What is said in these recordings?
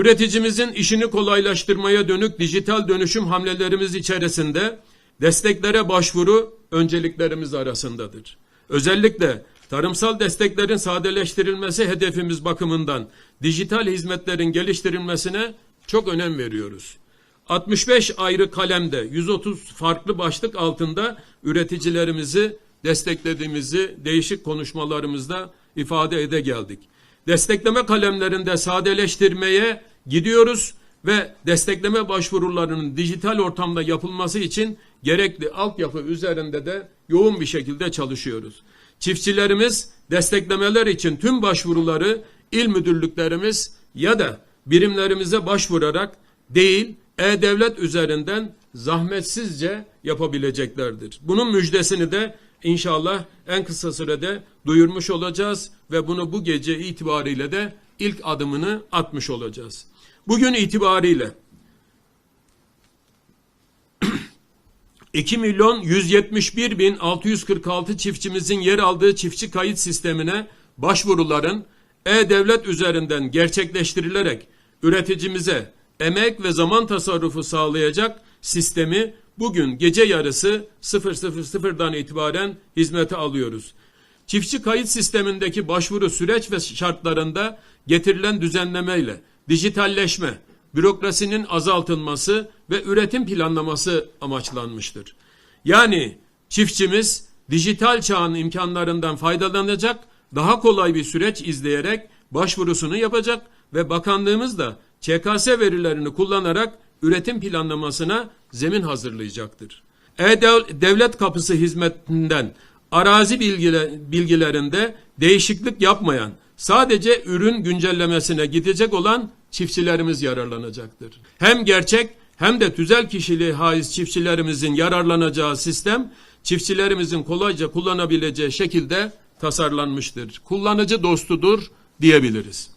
Üreticimizin işini kolaylaştırmaya dönük dijital dönüşüm hamlelerimiz içerisinde desteklere başvuru önceliklerimiz arasındadır. Özellikle tarımsal desteklerin sadeleştirilmesi hedefimiz bakımından dijital hizmetlerin geliştirilmesine çok önem veriyoruz. 65 ayrı kalemde 130 farklı başlık altında üreticilerimizi desteklediğimizi değişik konuşmalarımızda ifade ede geldik. Destekleme kalemlerinde sadeleştirmeye gidiyoruz ve destekleme başvurularının dijital ortamda yapılması için gerekli altyapı üzerinde de yoğun bir şekilde çalışıyoruz. Çiftçilerimiz desteklemeler için tüm başvuruları il müdürlüklerimiz ya da birimlerimize başvurarak değil e-devlet üzerinden zahmetsizce yapabileceklerdir. Bunun müjdesini de inşallah en kısa sürede duyurmuş olacağız ve bunu bu gece itibariyle de ilk adımını atmış olacağız. Bugün itibariyle 2 milyon 171 bin 646 çiftçimizin yer aldığı çiftçi kayıt sistemine başvuruların e-devlet üzerinden gerçekleştirilerek üreticimize emek ve zaman tasarrufu sağlayacak sistemi bugün gece yarısı 000'dan itibaren hizmete alıyoruz. Çiftçi kayıt sistemindeki başvuru süreç ve şartlarında getirilen düzenlemeyle dijitalleşme, bürokrasinin azaltılması ve üretim planlaması amaçlanmıştır. Yani çiftçimiz dijital çağın imkanlarından faydalanacak, daha kolay bir süreç izleyerek başvurusunu yapacak ve bakanlığımız da ÇKS verilerini kullanarak üretim planlamasına zemin hazırlayacaktır. E-Devlet Kapısı hizmetinden arazi bilgile- bilgilerinde değişiklik yapmayan, sadece ürün güncellemesine gidecek olan çiftçilerimiz yararlanacaktır. Hem gerçek hem de tüzel kişiliği haiz çiftçilerimizin yararlanacağı sistem, çiftçilerimizin kolayca kullanabileceği şekilde tasarlanmıştır. Kullanıcı dostudur diyebiliriz.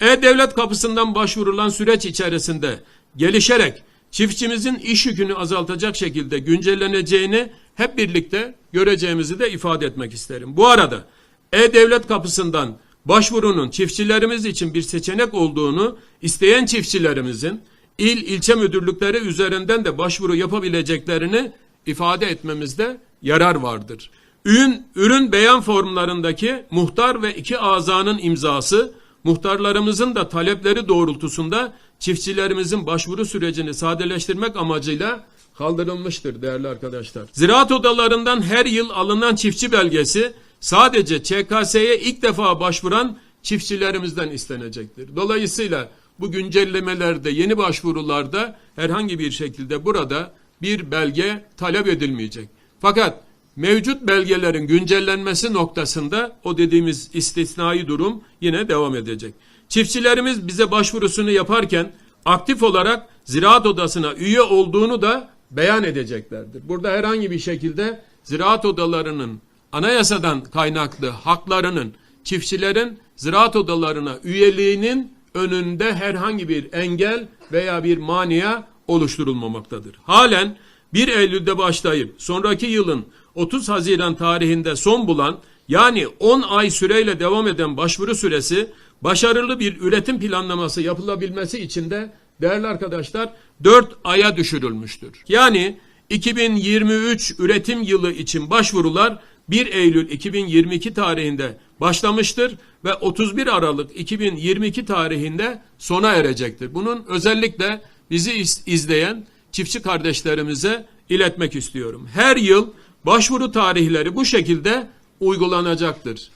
E-Devlet kapısından başvurulan süreç içerisinde gelişerek çiftçimizin iş yükünü azaltacak şekilde güncelleneceğini hep birlikte göreceğimizi de ifade etmek isterim. Bu arada E-Devlet kapısından başvurunun çiftçilerimiz için bir seçenek olduğunu isteyen çiftçilerimizin il ilçe müdürlükleri üzerinden de başvuru yapabileceklerini ifade etmemizde yarar vardır. Ürün, ürün beyan formlarındaki muhtar ve iki azanın imzası muhtarlarımızın da talepleri doğrultusunda çiftçilerimizin başvuru sürecini sadeleştirmek amacıyla kaldırılmıştır değerli arkadaşlar. Ziraat odalarından her yıl alınan çiftçi belgesi sadece ÇKS'ye ilk defa başvuran çiftçilerimizden istenecektir. Dolayısıyla bu güncellemelerde, yeni başvurularda herhangi bir şekilde burada bir belge talep edilmeyecek. Fakat mevcut belgelerin güncellenmesi noktasında o dediğimiz istisnai durum yine devam edecek. Çiftçilerimiz bize başvurusunu yaparken aktif olarak ziraat odasına üye olduğunu da beyan edeceklerdir. Burada herhangi bir şekilde ziraat odalarının anayasadan kaynaklı haklarının çiftçilerin ziraat odalarına üyeliğinin önünde herhangi bir engel veya bir mania oluşturulmamaktadır. Halen 1 Eylül'de başlayıp sonraki yılın 30 Haziran tarihinde son bulan yani 10 ay süreyle devam eden başvuru süresi başarılı bir üretim planlaması yapılabilmesi için de değerli arkadaşlar 4 aya düşürülmüştür. Yani 2023 üretim yılı için başvurular 1 Eylül 2022 tarihinde başlamıştır ve 31 Aralık 2022 tarihinde sona erecektir. Bunun özellikle bizi iz- izleyen çiftçi kardeşlerimize iletmek istiyorum. Her yıl başvuru tarihleri bu şekilde uygulanacaktır.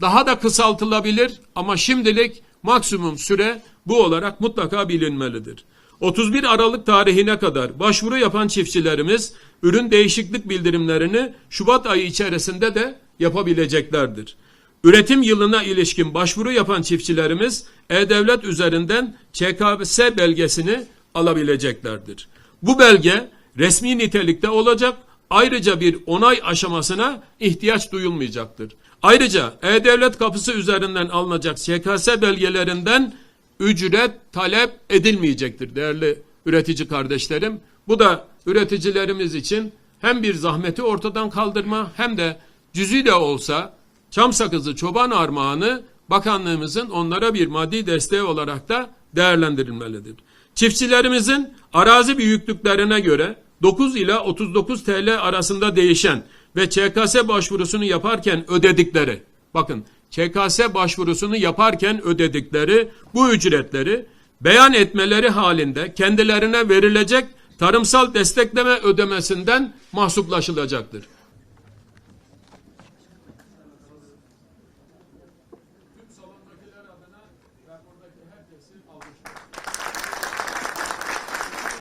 Daha da kısaltılabilir ama şimdilik maksimum süre bu olarak mutlaka bilinmelidir. 31 Aralık tarihine kadar başvuru yapan çiftçilerimiz ürün değişiklik bildirimlerini Şubat ayı içerisinde de yapabileceklerdir. Üretim yılına ilişkin başvuru yapan çiftçilerimiz E-Devlet üzerinden ÇKS belgesini alabileceklerdir. Bu belge resmi nitelikte olacak, ayrıca bir onay aşamasına ihtiyaç duyulmayacaktır. Ayrıca E-Devlet kapısı üzerinden alınacak ÇKS belgelerinden ücret talep edilmeyecektir değerli üretici kardeşlerim. Bu da üreticilerimiz için hem bir zahmeti ortadan kaldırma hem de cüzi de olsa çam sakızı çoban armağanı bakanlığımızın onlara bir maddi desteği olarak da değerlendirilmelidir. Çiftçilerimizin arazi büyüklüklerine göre 9 ila 39 TL arasında değişen ve ÇKS başvurusunu yaparken ödedikleri, bakın ÇKS başvurusunu yaparken ödedikleri bu ücretleri beyan etmeleri halinde kendilerine verilecek tarımsal destekleme ödemesinden mahsuplaşılacaktır.